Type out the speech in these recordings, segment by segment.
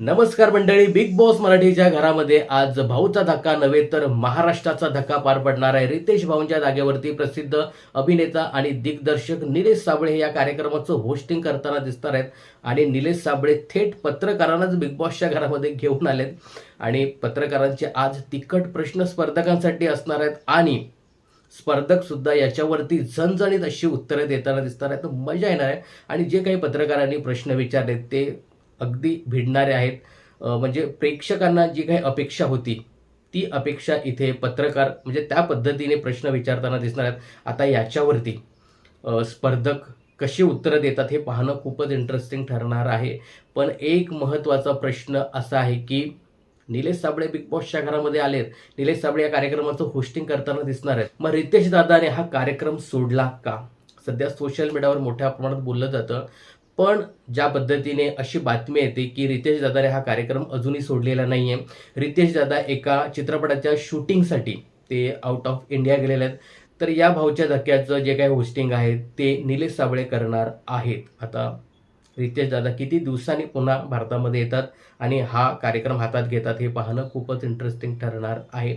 नमस्कार मंडळी big boss मराठीच्या घरामध्ये आज भाऊचा धक्का नव्हे तर महाराष्ट्राचा धक्का पार पडणार आहे. रितेश भाऊंच्या जागेवरती प्रसिद्ध अभिनेता आणि दिग्दर्शक निलेश साबळे हे या कार्यक्रमाचं होस्टिंग करताना दिसणार आहेत. आणि निलेश साबळे थेट पत्रकारांनाच बिग बॉसच्या घरामध्ये घेऊन आलेत. आणि पत्रकारांचे आज तिखट प्रश्न स्पर्धकांसाठी असणार आहेत. आणि स्पर्धक सुद्धा याच्यावरती झणझणीत अशी उत्तरं देताना दिसणार आहेत. मजा येणार आहे. आणि जे काही पत्रकारांनी प्रश्न विचारलेत ते अगदी भिडणारे आहेत. म्हणजे प्रेक्षकांना जी काही अपेक्षा होती ती अपेक्षा इथे पत्रकार म्हणजे त्या पद्धतीने प्रश्न विचारताना दिसणार आहेत. आता याच्यावरती स्पर्धक कशी उत्तरं देतात हे पाहणं खूपच इंटरेस्टिंग ठरणार आहे. पण एक महत्त्वाचा प्रश्न असा आहे की निलेश साबळे बिग बॉसच्या घरामध्ये आलेत. निलेश साबळे या कार्यक्रमाचं होस्टिंग करताना दिसणार आहेत. मग रितेश दादाने हा कार्यक्रम सोडला का? सध्या सोशल मीडियावर मोठ्या प्रमाणात बोललं जातं. पण ज्या पद्धतीने अशी बातमी येते की रितेश दादाने हा कार्यक्रम अजूनही सोडलेला नाही आहे रितेश दादा एका चित्रपटाच्या शूटिंगसाठी ते आउट ऑफ इंडिया गेलेले आहेत. तर या भाऊच्या धक्क्याचं जे काही होस्टिंग आहे ते निलेश साबळे करणार आहेत. आता रितेश दादा किती दिवसांनी पुन्हा भारतामध्ये येतात आणि हा कार्यक्रम हातात घेतात हे पाहणं खूपच इंटरेस्टिंग ठरणार आहे.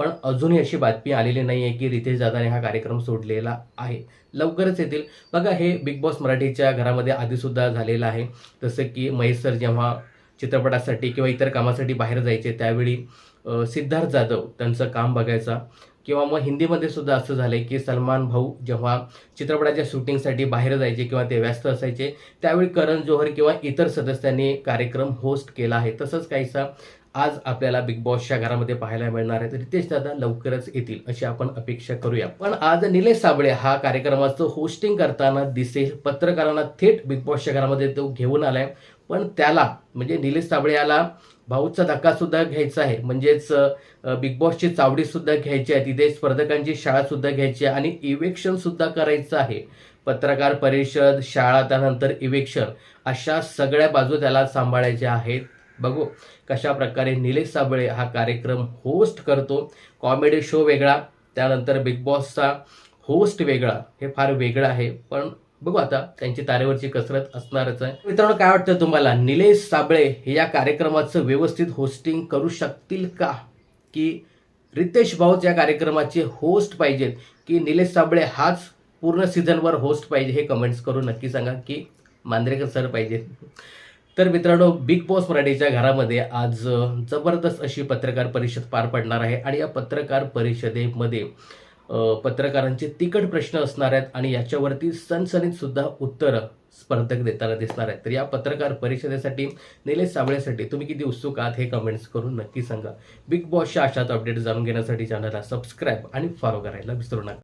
पण अजूनही अशी बातमी आलेली नाही आहे की रितेश दादाने हा कार्यक्रम सोडलेला आहे. लवकरच येतील. बघा हे बिग बॉस मराठीच्या घरामध्ये आधीसुद्धा झालेलं आहे. जसं की महेश सर जेव्हा चित्रपटासाठी किंवा इतर कामासाठी बाहेर जायचे त्यावेळी सिद्धार्थ जाधव त्यांचं काम बघायचा. किंवा मग हिंदीमध्ये सुद्धा असं झालं आहे की सलमान भाऊ जेव्हा चित्रपटाच्या शूटिंगसाठी बाहेर जायचे किंवा ते व्यस्त असायचे त्यावेळी करण जोहर किंवा इतर सदस्यांनी कार्यक्रम होस्ट केला आहे. तसंच काहीसा आज आपल्याला बिग बॉसच्या घरामध्ये पाहायला मिळणार आहे. तर रितेश दादा लवकरच येतील अशी आपण अपेक्षा करूया. पण आज निलेश साबळे हा कार्यक्रमाचं होस्टिंग करताना दिसेल पत्रकारांना थेट बिग बॉसच्या घरामध्ये तो घेऊन आलाय. पण त्याला म्हणजे निलेश साबळे याला भाऊचा धक्का सुद्धा घ्यायचा आहे. म्हणजेच बिग बॉसची चावडी सुद्धा घ्यायची आहे. तिथे स्पर्धकांची शाळा सुद्धा घ्यायची आहे आणि इवेक्शन सुद्धा करायचं आहे. पत्रकार परिषद शाळा त्यानंतर इवेक्शन अशा सगळ्या बाजू त्याला सांभाळायच्या आहेत. बघू कशा प्रकारे निलेश साबळे हा कार्यक्रम होस्ट करतो. कॉमेडी शो वेगळा त्यानंतर बिग बॉसचा होस्ट वेगळा हे फार वेगळं आहे. पण बघू आता त्यांची तारेवरची कसरत असणारच आहे. मित्रांनो काय वाटतं तुम्हाला? निलेश साबळे हे या कार्यक्रमाचं व्यवस्थित होस्टिंग करू शकतील का? की रितेश भाऊच या कार्यक्रमाचे होस्ट पाहिजेत? की निलेश साबळे हाच पूर्ण सीझनवर होस्ट पाहिजे? हे कमेंट्स करून नक्की सांगा की मांद्रेकर सर पाहिजे तर मित्रांनो बिग बॉस मराठीच्या घरामध्ये आज जबरदस्त अशी पत्रकार परिषद पार पडणार आहे. आणि या पत्रकार परिषदेमध्ये पत्रकारांचे तिकट प्रश्न असणार आहेत आणि याच्यावरती सनसनीत सुद्धा उत्तरं स्पर्धक देताना दिसणार आहेत. तर या पत्रकार परिषदेसाठी निलेश साबळेसाठी तुम्ही किती उत्सुक आहात हे कमेंट्स करून नक्की सांगा. बिग बॉसच्या अशाच अपडेट जाणून घेण्यासाठी चॅनलला सबस्क्राईब आणि फॉलो करायला विसरू नका.